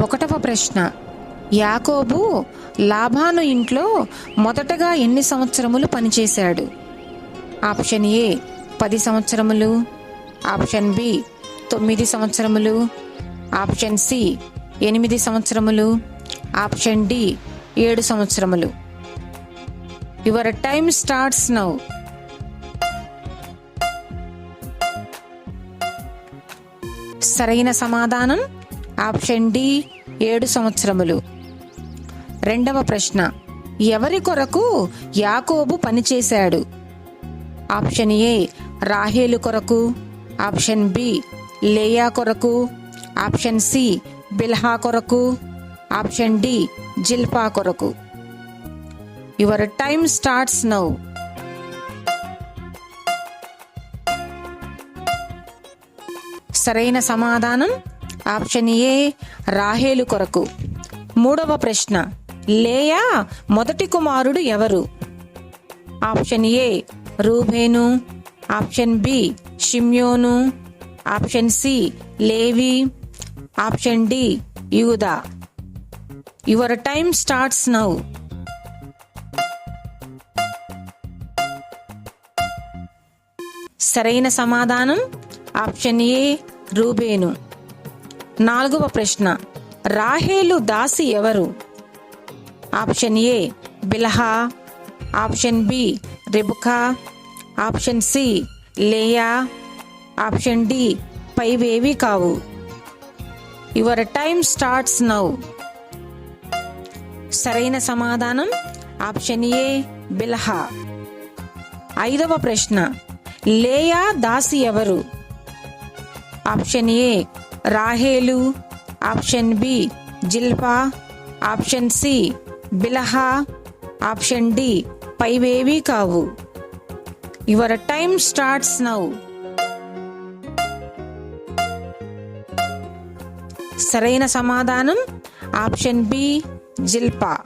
ఒకటవ ప్రశ్న. యాకోబు లాభాను ఇంట్లో మొదటగా ఎన్ని సంవత్సరములు పనిచేశాడు? ఆప్షన్ ఏ పది సంవత్సరములు. ఆప్షన్ బి తొమ్మిది సంవత్సరములు. ఆప్షన్ సి ఎనిమిది సంవత్సరములు. ఆప్షన్ డి ఏడు సంవత్సరములు. యువర్ టైమ్ స్టార్ట్స్ నౌ సరైన సమాధానం? ఆప్షన్ డి ఏడు సంవత్సరములు. రెండవ ప్రశ్న ఎవరి కొరకు యాకోబు పనిచేశాడు ఆప్షన్ ఏ రాహేలు కొరకు. ఆప్షన్ బి లేయా కొరకు. ఆప్షన్ సి బిల్హా కొరకు. ఆప్షన్ డి జిల్పా కొరకు. Your time starts now. సరైన సమాధానం? ఆప్షన్ ఏ రాహేలు కొరకు. మూడవ ప్రశ్న లేయా మొదటి కుమారుడు ఎవరు? Option A Reuben. Option B Simeon. Option C Levi. Option D Judah. Your time starts now. సరైన సమాధానం ఆప్షన్ ఏ రూబేను. నాలుగవ ప్రశ్న. రాహేలు దాసి ఎవరు? Option A Bilhah. Option B Rebekah. Option C Leah. Option D పైవేవి కావు. Your time starts now. సరైన సమాధానం? Option A Bilhah. ఐదవ ప్రశ్న. లేయా దాసి ఎవరు? ఆప్షన్ ఏ రాహేలు option B Zilpah option C Bilhah option D పైవేవి కావు. యువర్ టైమ్ స్టార్ట్స్ నౌ సరైన సమాధానం ఆప్షన్ బి జిల్పా